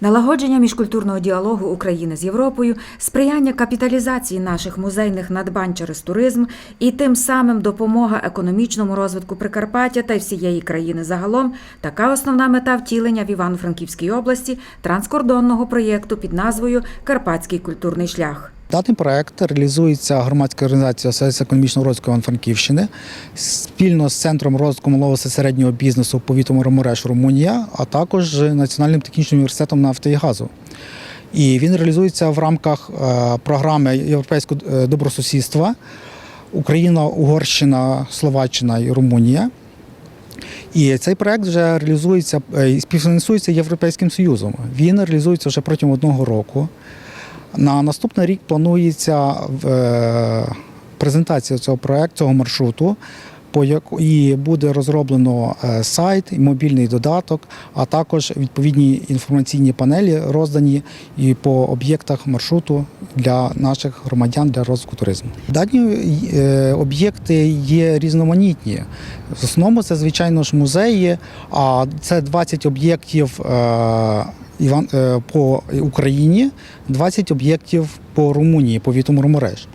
Налагодження міжкультурного діалогу України з Європою, сприяння капіталізації наших музейних надбань через туризм і тим самим допомога економічному розвитку Прикарпаття та й всієї країни загалом така основна мета втілення в Івано-Франківській області транскордонного проєкту під назвою Карпатський культурний шлях. Даний проект реалізується громадською організацією Асоціація економічного розвитку Івано-Франківщини спільно з центром розвитку малого та середнього бізнесу повітом Ромореш Румунія, а також Національним технічним університетом нафти і газу. І він реалізується в рамках е, програми Європейського е, добросусідства Україна, Угорщина, Словаччина і Румунія. І цей проект вже реалізується е, і співфінансується Європейським Союзом. Він реалізується вже протягом одного року. На наступний рік планується е, презентація цього проекту, цього маршруту, по і буде розроблено е, сайт, і мобільний додаток, а також відповідні інформаційні панелі роздані і по об'єктах маршруту для наших громадян для розвитку туризму. Дані е, об'єкти є різноманітні. В основному це, звичайно ж, музеї, а це 20 об'єктів. Іван е, по Україні, 20 об'єктів по Румунії, по Вітому Ромореж.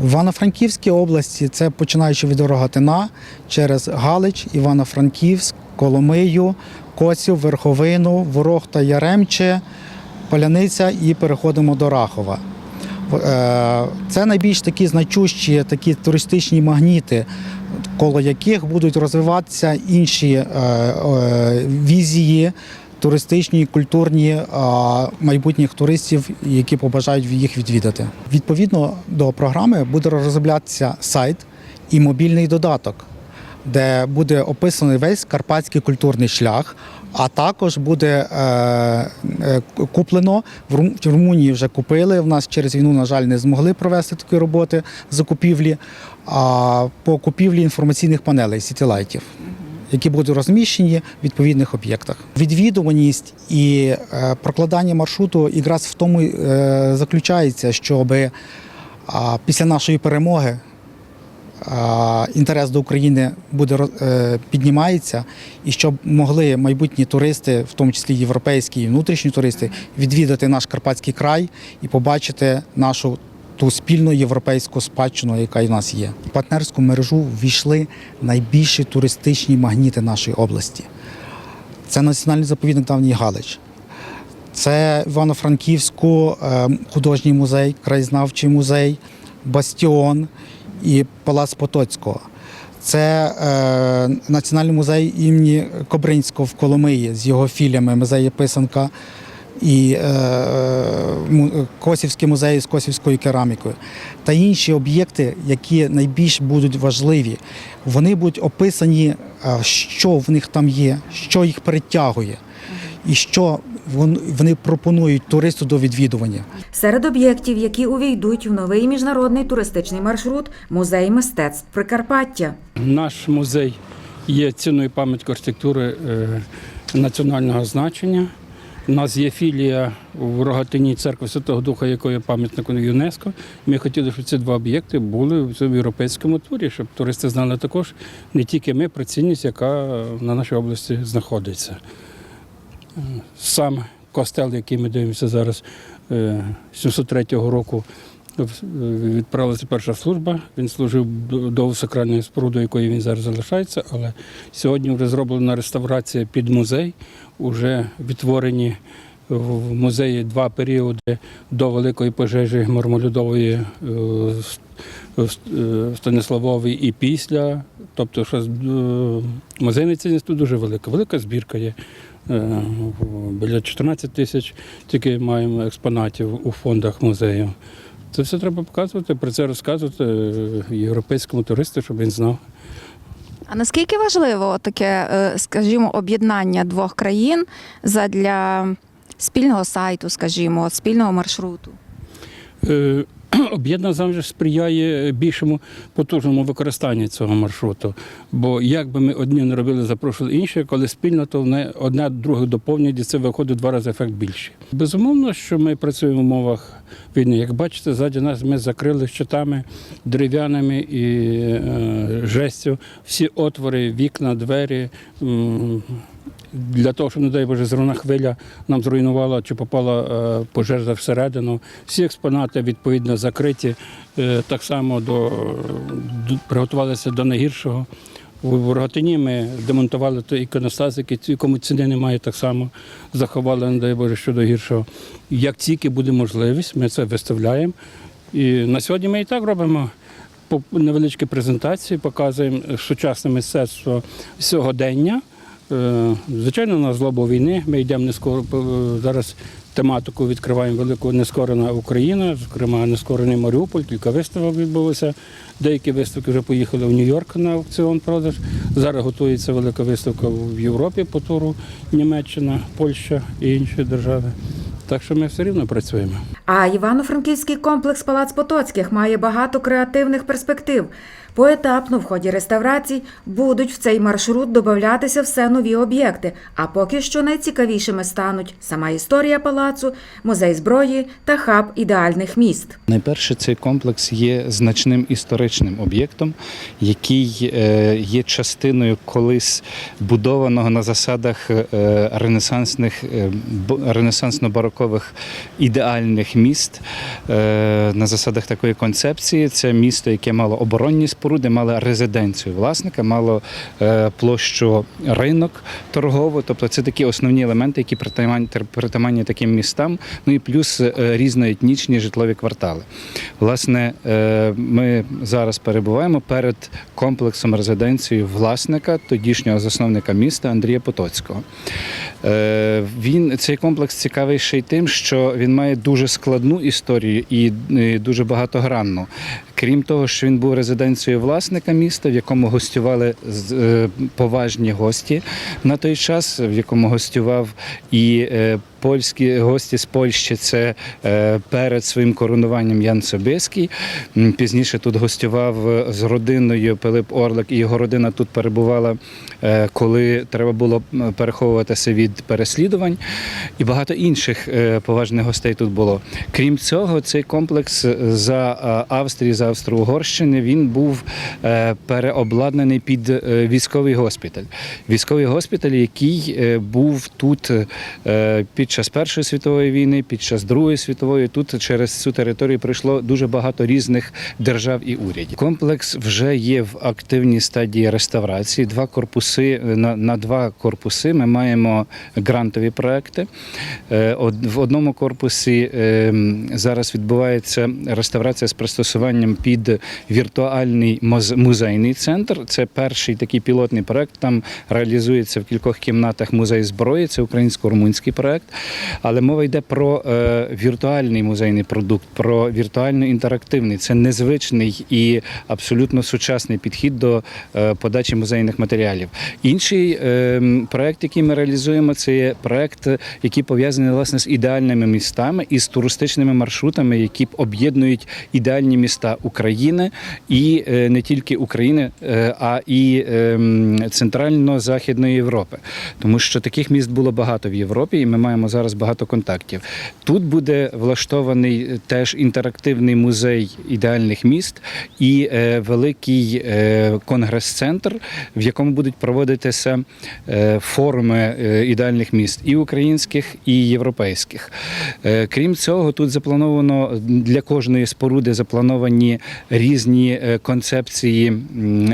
В Івано-Франківській області це починаючи від Рогатина через Галич, Івано-Франківськ, Коломию, Коців, Верховину, Ворог та Яремче, Поляниця і переходимо до Рахова. Е, Це найбільш такі значущі такі туристичні магніти, коло яких будуть розвиватися інші е, візії туристичні, культурні майбутніх туристів, які побажають їх відвідати. Відповідно до програми буде розроблятися сайт і мобільний додаток, де буде описаний весь карпатський культурний шлях. А також буде е, е, куплено в Румунії. Вже купили. В нас через війну, на жаль, не змогли провести такі роботи закупівлі. А по купівлі інформаційних панелей сітілайтів які будуть розміщені в відповідних об'єктах. Відвідуваність і е, прокладання маршруту якраз в тому е, заключається, щоб після нашої перемоги інтерес до України буде е, піднімається, і щоб могли майбутні туристи, в тому числі європейські і внутрішні туристи, відвідати наш Карпатський край і побачити нашу ту спільну європейську спадщину, яка і в нас є. В партнерську мережу ввійшли найбільші туристичні магніти нашої області. Це національний заповідник Давній Галич. Це Івано-Франківську е, художній музей, краєзнавчий музей, Бастіон і Палац Потоцького. Це е, Національний музей імені Кобринського в Коломиї з його філіями музеї писанка і е, му- Косівський музей з косівською керамікою та інші об'єкти, які найбільш будуть важливі. Вони будуть описані, е, що в них там є, що їх притягує, і що вони пропонують туристу до відвідування. Серед об'єктів, які увійдуть в новий міжнародний туристичний маршрут музей мистецтв Прикарпаття. Наш музей є цінною пам'яткою архітектури е, національного значення. У нас є філія в Рогатині церкви Святого Духа, якої пам'ятник ЮНЕСКО. Ми хотіли, щоб ці два об'єкти були в цьому європейському турі, щоб туристи знали також не тільки ми про цінність, яка на нашій області знаходиться. Е, Сам костел, який ми дивимося зараз, е, 703 року відправилася перша служба. Він служив до- сакральної споруди, якої він зараз залишається. Але сьогодні вже зроблена реставрація під музей. Уже відтворені в музеї два періоди до великої пожежі Мармолюдової е, е, Станиславової і після. Тобто, що е, музейна цінність тут дуже велика. Велика збірка є. Е, Біля 14 тисяч тільки маємо експонатів у фондах музею. Це все треба показувати, про це розказувати е, європейському туристу, щоб він знав. А наскільки важливо таке, е, скажімо, об'єднання двох країн задля спільного сайту, скажімо, спільного маршруту? Е, Об'єднання завжди сприяє більшому потужному використанню цього маршруту. Бо як би ми одні не робили, запрошували інші, коли спільно, то вони одне друге доповнюють, і це виходить в два рази ефект більший. Безумовно, що ми працюємо в умовах війни. Як бачите, ззаді нас ми закрили щитами дерев'яними і е, жестю всі отвори, вікна, двері. м, Для того, щоб, не дай Боже, зрона хвиля нам зруйнувала чи попала е, пожежа всередину. Всі експонати відповідно закриті. Е, Так само до, приготувалися до найгіршого. В Рогатині ми демонтували той іконостас, який якому ціни немає, так само заховали, не дай Боже, що до гіршого. Як тільки буде можливість, ми це виставляємо. І на сьогодні ми і так робимо невеличкі презентації, показуємо сучасне мистецтво сьогодення. Е, Звичайно, у нас злоба війни. Ми йдемо не скоро е, зараз. Тематику відкриваємо велику нескорена Україна, зокрема нескорений Маріуполь, кілька виставок відбулося. Деякі виставки вже поїхали в Нью-Йорк на аукціон продаж. Зараз готується велика виставка в Європі по туру Німеччина, Польща і інші держави. Так що ми все рівно працюємо. А Івано-Франківський комплекс Палац Потоцьких має багато креативних перспектив. Поетапно в ході реставрацій будуть в цей маршрут додатися все нові об'єкти. А поки що найцікавішими стануть сама історія палацу, музей зброї та хаб ідеальних міст. Найперше, цей комплекс є значним історичним об'єктом, який е, є частиною колись будованого на засадах е, ренесансних е, бо- ренесансно-барокових ідеальних міст. Е, На засадах такої концепції це місто, яке мало оборонні споруди, мало резиденцію власника, мало е, площу ринок торгову. Тобто це такі основні елементи, які притаманні, таким містам. Ну і плюс е, різноетнічні житлові квартали. Власне, ми зараз перебуваємо перед комплексом резиденції власника, тодішнього засновника міста Андрія Потоцького. Е, Він цей комплекс цікавий ще й тим, що він має дуже складну історію і дуже багатогранну. Крім того, що він був резиденцією власника міста, в якому гостювали е, поважні гості на той час, в якому гостював і е, польські гості з Польщі. Це е, перед своїм коронуванням Ян Собиський. Пізніше тут гостював е, з родиною Пилип Орлик, і його родина тут перебувала, е, коли треба було переховуватися від переслідувань. І багато інших поважних гостей тут було. Крім цього, цей комплекс за Австрії, за Австро-Угорщини, він був переобладнаний під військовий госпіталь. Військовий госпіталь, який був тут під час Першої світової війни, під час Другої світової. Тут через цю територію прийшло дуже багато різних держав і урядів. Комплекс вже є в активній стадії реставрації. Два корпуси на, на два корпуси ми маємо грантові проекти. Е, В одному корпусі е, зараз відбувається реставрація з пристосуванням під віртуальний музейний центр. Це перший такий пілотний проект. Там реалізується в кількох кімнатах музей зброї. Це українсько-румунський проект. Але мова йде про е, віртуальний музейний продукт, про віртуально-інтерактивний. Це незвичний і абсолютно сучасний підхід до е, подачі музейних матеріалів. Інший е, проект, який ми реалізуємо, це є проект, який пов'язаний власне з ідеальними містами і з туристичними маршрутами, які об'єднують ідеальні міста України і не тільки України, а і центрально-західної Європи. Тому що таких міст було багато в Європі, і ми маємо зараз багато контактів. Тут буде влаштований е, теж інтерактивний музей ідеальних міст і е, великий е, конгрес-центр, в якому будуть проводитися форуми ідеальних міст і українських, і європейських. Крім цього, тут заплановано для кожної споруди заплановані різні концепції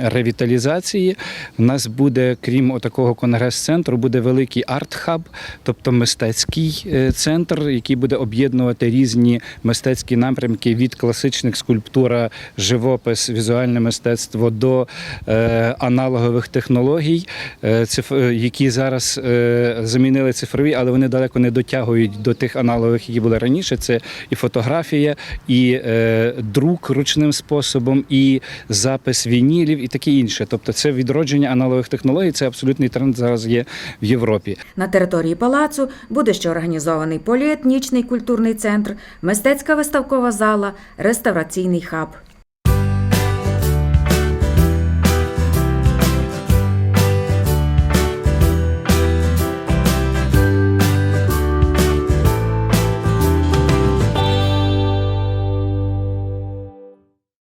ревіталізації. У нас буде, крім такого конгрес-центру, буде великий арт-хаб, тобто мистецький е, центр, який буде об'єднувати різні мистецькі напрямки від класичних скульптура, живопис, візуальне мистецтво до е, аналогових технологій, е, які зараз замінили цифрові, але вони далеко не дотягують до тих аналогових, які були раніше. Це і фотографія, і друк ручним способом, і запис вінілів, і таке інше. Тобто, це відродження аналогових технологій. Це абсолютний тренд зараз є в Європі. На території палацу буде ще організований поліетнічний культурний центр, мистецька виставкова зала, реставраційний хаб.